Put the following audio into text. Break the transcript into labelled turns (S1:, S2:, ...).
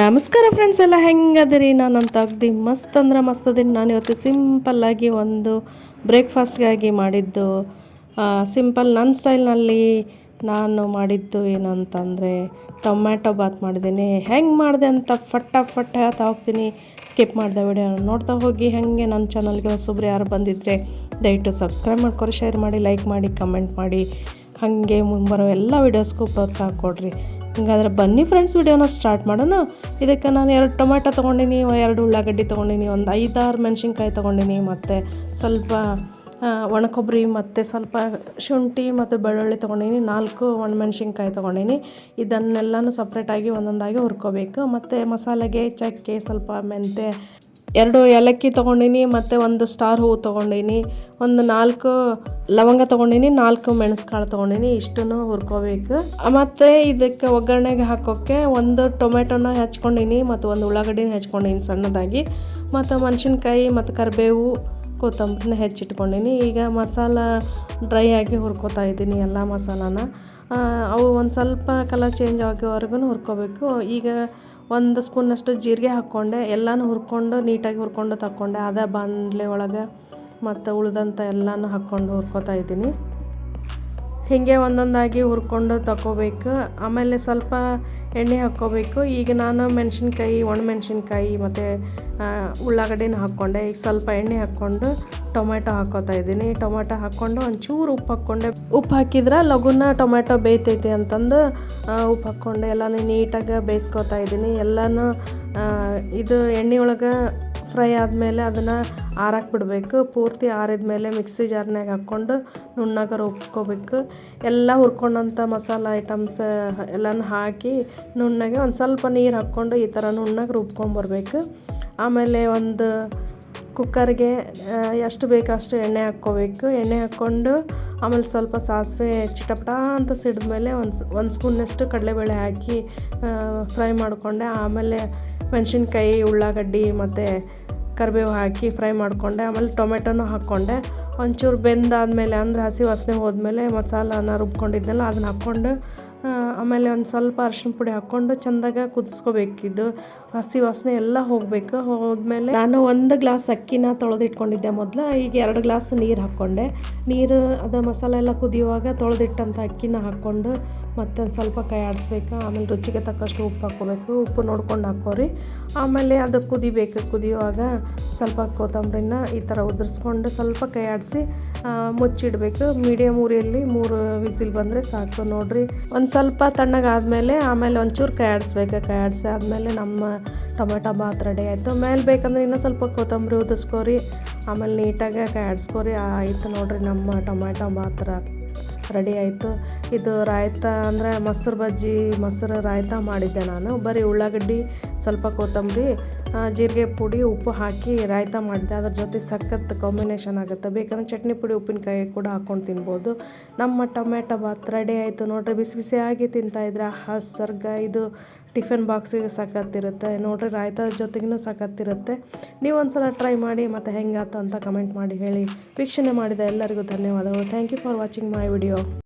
S1: ನಮಸ್ಕಾರ ಫ್ರೆಂಡ್ಸ್ ಎಲ್ಲ, ಹೆಂಗದಿರಿ? ನಾನಂತ ಅಗ್ದಿ ಮಸ್ತ್ ಅಂದ್ರೆ ಮಸ್ತ್ ಅದೀನಿ. ನಾನು ಇವತ್ತು ಸಿಂಪಲ್ಲಾಗಿ ಒಂದು ಬ್ರೇಕ್ಫಾಸ್ಟ್ಗಾಗಿ ಮಾಡಿದ್ದು. ಸಿಂಪಲ್ ನನ್ನ ಸ್ಟೈಲ್ನಲ್ಲಿ ನಾನು ಮಾಡಿದ್ದು ಏನಂತಂದರೆ ಟೊಮ್ಯಾಟೊ ಬಾತ್ ಮಾಡಿದ್ದೀನಿ. ಹೆಂಗೆ ಮಾಡಿದೆ ಅಂತ ಫಟ್ಟ ಫಟ್ಟ ಹೇಳ್ತಾ ಹೋಗ್ತೀನಿ. ಸ್ಕಿಪ್ ಮಾಡಿದೆ ವಿಡಿಯೋ ನೋಡ್ತಾ ಹೋಗಿ ಹಾಗೆ ನನ್ನ ಚಾನಲ್ಗೆ ಹೊಸಬ್ರು ಯಾರು ಬಂದಿದ್ದರೆ ದಯವಿಟ್ಟು ಸಬ್ಸ್ಕ್ರೈಬ್ ಮಾಡ್ಕೊರಿ ಶೇರ್ ಮಾಡಿ ಲೈಕ್ ಮಾಡಿ ಕಮೆಂಟ್ ಮಾಡಿ. ಹಾಗೆ ಮುಂಬರೋ ಎಲ್ಲ ವಿಡಿಯೋಸ್ಗೂ ಪ್ರೋತ್ಸಾಹ ಕೊಡಿರಿ. ಹಿಂಗಾದ್ರೆ ಬನ್ನಿ ಫ್ರೆಂಡ್ಸ್ ವಿಡಿಯೋನ ಸ್ಟಾರ್ಟ್ ಮಾಡೋಣ. ಇದಕ್ಕೆ ನಾನು ಎರಡು ಟೊಮ್ಯಾಟೊ ತೊಗೊಂಡಿನಿ, ಎರಡು ಉಳ್ಳಾಗಡ್ಡಿ ತೊಗೊಂಡಿನಿ, ಒಂದು ಐದಾರು ಮೆಣಸಿನ್ಕಾಯಿ ತೊಗೊಂಡಿನಿ, ಮತ್ತು ಸ್ವಲ್ಪ ಒಣಕೊಬ್ಬರಿ, ಮತ್ತು ಸ್ವಲ್ಪ ಶುಂಠಿ ಮತ್ತು ಬೆಳ್ಳುಳ್ಳಿ ತೊಗೊಂಡಿನಿ, ನಾಲ್ಕು ಒಣಮೆಣ್ಸಿನ್ಕಾಯಿ ತೊಗೊಂಡಿನಿ. ಇದನ್ನೆಲ್ಲನೂ ಸಪ್ರೇಟಾಗಿ ಒಂದೊಂದಾಗಿ ಹುರ್ಕೋಬೇಕು. ಮತ್ತು ಮಸಾಲೆಗೆ ಚಕ್ಕೆ, ಸ್ವಲ್ಪ ಮೆಂತೆ ಎರಡು ಏಲಕ್ಕಿ ತೊಗೊಂಡಿನಿ, ಮತ್ತು ಒಂದು ಸ್ಟಾರ್ ಹೂವು ತೊಗೊಂಡಿನಿ, ಒಂದು ನಾಲ್ಕು ಲವಂಗ ತೊಗೊಂಡಿನಿ, ನಾಲ್ಕು ಮೆಣಸ್ಕಾಳು ತೊಗೊಂಡಿನಿ, ಇಷ್ಟನ್ನು ಹುರ್ಕೋಬೇಕು. ಮತ್ತು ಇದಕ್ಕೆ ಒಗ್ಗರಣೆಗೆ ಹಾಕೋಕ್ಕೆ ಒಂದು ಟೊಮೆಟೊನ ಹೆಚ್ಕೊಂಡಿನಿ, ಮತ್ತು ಒಂದು ಉಳ್ಳಾಗಡ್ಡಿನ ಹೆಚ್ಕೊಂಡಿನಿ ಸಣ್ಣದಾಗಿ, ಮತ್ತು ಮೆಣಸಿನ್ಕಾಯಿ ಮತ್ತು ಕರಿಬೇವು, ಕೊತ್ತಂಬರಿನ ಹೆಚ್ಚಿಟ್ಕೊಂಡಿನಿ. ಈಗ ಮಸಾಲ ಡ್ರೈ ಆಗಿ ಹುರ್ಕೋತಾ ಇದ್ದೀನಿ ಎಲ್ಲ ಮಸಾಲಾನ. ಅವು ಒಂದು ಸ್ವಲ್ಪ ಕಲರ್ ಚೇಂಜ್ ಆಗೋವರೆಗೂ ಹುರ್ಕೋಬೇಕು. ಈಗ ಒಂದು ಸ್ಪೂನಷ್ಟು ಜೀರಿಗೆ ಹಾಕ್ಕೊಂಡೆ, ಎಲ್ಲನೂ ಹುರ್ಕೊಂಡು, ನೀಟಾಗಿ ಹುರ್ಕೊಂಡು ತಕ್ಕೊಂಡೆ. ಅದೇ ಬಾಣಲೆ ಒಳಗೆ ಮತ್ತು ಉಳಿದಂಥ ಎಲ್ಲನೂ ಹಾಕ್ಕೊಂಡು ಹುರ್ಕೊತಾ ಇದ್ದೀನಿ. ಹೀಗೆ ಒಂದೊಂದಾಗಿ ಹುರ್ಕೊಂಡು ತಗೋಬೇಕು ಆಮೇಲೆ ಸ್ವಲ್ಪ ಎಣ್ಣೆ ಹಾಕ್ಕೋಬೇಕು. ಈಗ ನಾನು ಮೆಣಸಿನ್ಕಾಯಿ ಒಣಮೆಣ್ಸಿನ್ಕಾಯಿ ಮತ್ತು ಉಳ್ಳಾಗಡ್ಡಿನ ಹಾಕ್ಕೊಂಡೆ. ಈಗ ಸ್ವಲ್ಪ ಎಣ್ಣೆ ಹಾಕ್ಕೊಂಡು ಟೊಮೆಟೊ ಹಾಕೋತಾ ಇದ್ದೀನಿ. ಟೊಮೆಟೊ ಹಾಕ್ಕೊಂಡು ಒಂಚೂರು ಉಪ್ಪು ಹಾಕ್ಕೊಂಡೆ. ಉಪ್ಪು ಹಾಕಿದ್ರೆ ಲಘುನ ಟೊಮೆಟೊ ಬೇಯ್ತೈತಿ ಅಂತಂದು ಉಪ್ಪು ಹಾಕ್ಕೊಂಡೆ. ಎಲ್ಲನೂ ನೀಟಾಗಿ ಬೇಯಿಸ್ಕೊತಾ ಇದ್ದೀನಿ. ಎಲ್ಲನೂ ಇದು ಎಣ್ಣೆ ಒಳಗೆ ಫ್ರೈ ಆದಮೇಲೆ ಅದನ್ನು ಆರಕ್ಕೆ ಬಿಡಬೇಕು. ಪೂರ್ತಿ ಆರಿದ ಮೇಲೆ ಮಿಕ್ಸಿ ಜಾರ್ನಾಗ ಹಾಕ್ಕೊಂಡು ನುಣ್ಣಗೆ ರುಬ್ಕೋಬೇಕು. ಎಲ್ಲ ಹುರ್ಕೊಂಡಂಥ ಮಸಾಲ ಐಟಮ್ಸ್ ಎಲ್ಲನೂ ಹಾಕಿ ನುಣ್ಣಗೆ ಒಂದು ಸ್ವಲ್ಪ ನೀರು ಹಾಕ್ಕೊಂಡು ಈ ಥರ ನುಣ್ಣಗೆ ರುಬ್ಕೊಂಬರ್ಬೇಕು ಆಮೇಲೆ ಒಂದು ಕುಕ್ಕರ್ಗೆ ಎಷ್ಟು ಬೇಕೋ ಅಷ್ಟು ಎಣ್ಣೆ ಹಾಕ್ಕೋಬೇಕು. ಎಣ್ಣೆ ಹಾಕ್ಕೊಂಡು ಆಮೇಲೆ ಸ್ವಲ್ಪ ಸಾಸಿವೆ ಚಿಟಪಟ ಅಂತ ಸಿಡಿದ್ಮೇಲೆ ಒಂದು ಒಂದು ಸ್ಪೂನಷ್ಟು ಕಡಲೆಬೇಳೆ ಹಾಕಿ ಫ್ರೈ ಮಾಡಿಕೊಂಡೆ. ಆಮೇಲೆ ಮೆಣಸಿನ್ಕಾಯಿ, ಉಳ್ಳಾಗಡ್ಡಿ ಮತ್ತು ಕರಿಬೇವು ಹಾಕಿ ಫ್ರೈ ಮಾಡಿಕೊಂಡೆ. ಆಮೇಲೆ ಟೊಮೆಟೊನೂ ಹಾಕ್ಕೊಂಡೆ. ಒಂಚೂರು ಬೆಂದಾದಮೇಲೆ ಅಂದರೆ ಹಸಿ ವಾಸನೆ ಹೋದ್ಮೇಲೆ ಮಸಾಲಾನ ರುಬ್ಕೊಂಡಿದ್ನಲ್ಲ, ಅದನ್ನ ಹಾಕ್ಕೊಂಡು ಆಮೇಲೆ ಒಂದು ಸ್ವಲ್ಪ ಅರ್ಶಿಣ ಪುಡಿ ಹಾಕ್ಕೊಂಡು ಚೆಂದಾಗ ಕುದಿಸ್ಕೋಬೇಕಿದ್ದು ಹಸಿ ವಾಸನೆ ಎಲ್ಲ ಹೋಗಬೇಕು. ಹೋದ್ಮೇಲೆ ನಾನು ಒಂದು ಗ್ಲಾಸ್ ಅಕ್ಕಿನ ತೊಳೆದಿಟ್ಕೊಂಡಿದ್ದೆ ಮೊದಲು. ಈಗ ಎರಡು ಗ್ಲಾಸ್ ನೀರು ಹಾಕ್ಕೊಂಡೆ. ನೀರು, ಅದು ಮಸಾಲೆ ಎಲ್ಲ ಕುದಿಯುವಾಗ ತೊಳೆದಿಟ್ಟಂಥ ಅಕ್ಕಿನ ಹಾಕ್ಕೊಂಡು ಮತ್ತೊಂದು ಸ್ವಲ್ಪ ಕೈ ಆಡಿಸ್ಬೇಕು. ಆಮೇಲೆ ರುಚಿಗೆ ತಕ್ಕಷ್ಟು ಉಪ್ಪು ಹಾಕ್ಕೋಬೇಕು. ಉಪ್ಪು ನೋಡ್ಕೊಂಡು ಹಾಕೋರಿ ಆಮೇಲೆ ಅದು ಕುದಿಬೇಕು. ಕುದಿಯುವಾಗ ಸ್ವಲ್ಪ ಕೊತ್ತಂಬರಿನ ಈ ಥರ ಉದುರಿಸ್ಕೊಂಡು ಸ್ವಲ್ಪ ಕೈ ಆಡಿಸಿ ಮುಚ್ಚಿಡಬೇಕು. ಮೀಡಿಯಮ್ ಉರಿಯಲ್ಲಿ ಮೂರು ವಿಸಿಲ್ ಬಂದರೆ ಸಾಕು. ನೋಡ್ರಿ, ಒಂದು ಸ್ವಲ್ಪ ತಣ್ಣಗಾದ್ಮೇಲೆ ಆಮೇಲೆ ಒಂಚೂರು ಕೈ ಆಡಿಸ್ಬೇಕು. ಕೈ ಆಡಿಸಿ ಆದಮೇಲೆ ನಮ್ಮ ಟೊಮೆಟೊ ಬಾತ್ ರೆಡಿ ಆಯಿತು. ಮೇಲೆ ಬೇಕಂದ್ರೆ ಇನ್ನೂ ಸ್ವಲ್ಪ ಕೊತ್ತಂಬರಿ ಉದಿಸ್ಕೊರಿ ಆಮೇಲೆ ನೀಟಾಗಿ ಆಡಿಸ್ಕೊರಿ ಆಯಿತು ನೋಡಿರಿ ನಮ್ಮ ಟೊಮೆಟೊ ಬಾತ್ ರೆಡಿ ಆಯಿತು. ಇದು ರಾಯ್ತ ಅಂದರೆ ಮೊಸರು ಬಜ್ಜಿ, ಮೊಸರು ರಾಯ್ತ ಮಾಡಿದ್ದೆ ನಾನು. ಬರೀ ಉಳ್ಳಾಗಡ್ಡಿ, ಸ್ವಲ್ಪ ಕೊತ್ತಂಬರಿ ಜೀರಿಗೆ ಪುಡಿ, ಉಪ್ಪು ಹಾಕಿ ರಾಯ್ತ ಮಾಡಿದೆ ಅದ್ರ ಜೊತೆ ಸಖತ್ ಕಾಂಬಿನೇಷನ್ ಆಗುತ್ತೆ. ಬೇಕಂದ್ರೆ ಚಟ್ನಿ ಪುಡಿ, ಉಪ್ಪಿನಕಾಯಿ ಕೂಡ ಹಾಕ್ಕೊಂಡು ತಿನ್ಬೋದು. ನಮ್ಮ ಟೊಮೆಟೊ ಬಾತ್ ರೆಡಿ ಆಯಿತು. ನೋಡ್ರಿ, ಬಿಸಿ ಬಿಸಿಯಾಗಿ ತಿಂತಾಯಿದ್ರೆ ಆ ಸ್ವರ್ಗ, ಇದು ಟಿಫಿನ್ ಬಾಕ್ಸಿಗೆ ಸಖತ್ತಿರುತ್ತೆ ನೋಡ್ರಿ, ರಾಯ್ತದ ಜೊತೆಗೂ ಸಖತ್ತಿರುತ್ತೆ ನೀವು ಒಂದ್ಸಲ ಟ್ರೈ ಮಾಡಿ, ಮತ್ತು ಹೆಂಗಾಯ್ತು ಅಂತ ಕಮೆಂಟ್ ಮಾಡಿ ಹೇಳಿ. ವೀಕ್ಷಣೆ ಮಾಡಿದ ಎಲ್ಲರಿಗೂ ಧನ್ಯವಾದಗಳು. Thank you for watching my video